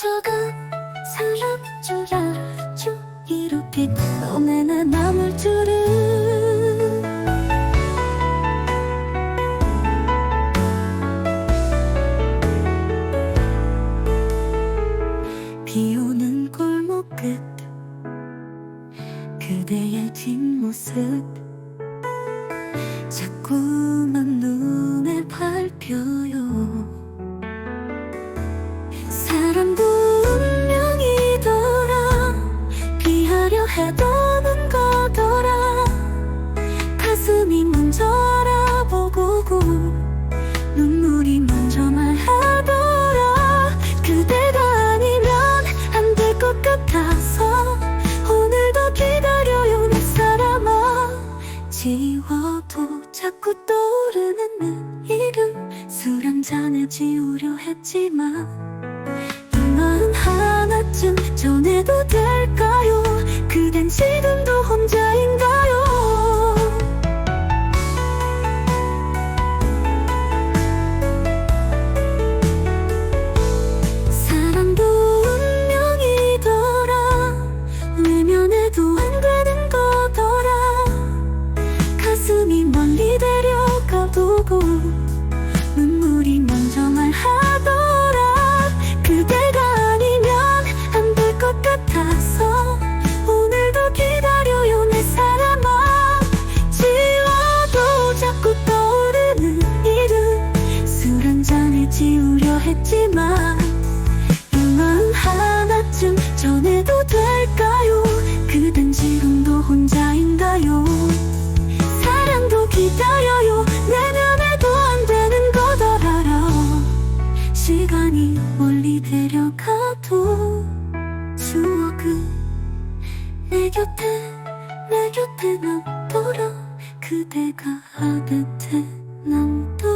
조금 알았죠 이렇게 너네나 남을 줄은 비 오는 골목 끝 그대의 뒷모습. 자꾸만 해도는 거더라. 가슴이 먼저 알아보고 눈물이 먼저 말하더라. 그대가 아니면 안 될 것 같아서 오늘도 기다려요 내 사람아. 지워도 자꾸 떠오르는 내 이름. 술 한 잔에 지우려 했지만 이 마음 하나쯤 전해도 될까요 지우려 했지만 이 마음 하나쯤 전해도 될까요? 그댄 지금도 혼자인가요? 사랑도 기다려요. 내면에도 안 되는 거더라요 시간이 멀리 데려가도 추억은 내 곁에 내 곁에 남더라. 그대가 아 곁에 남더라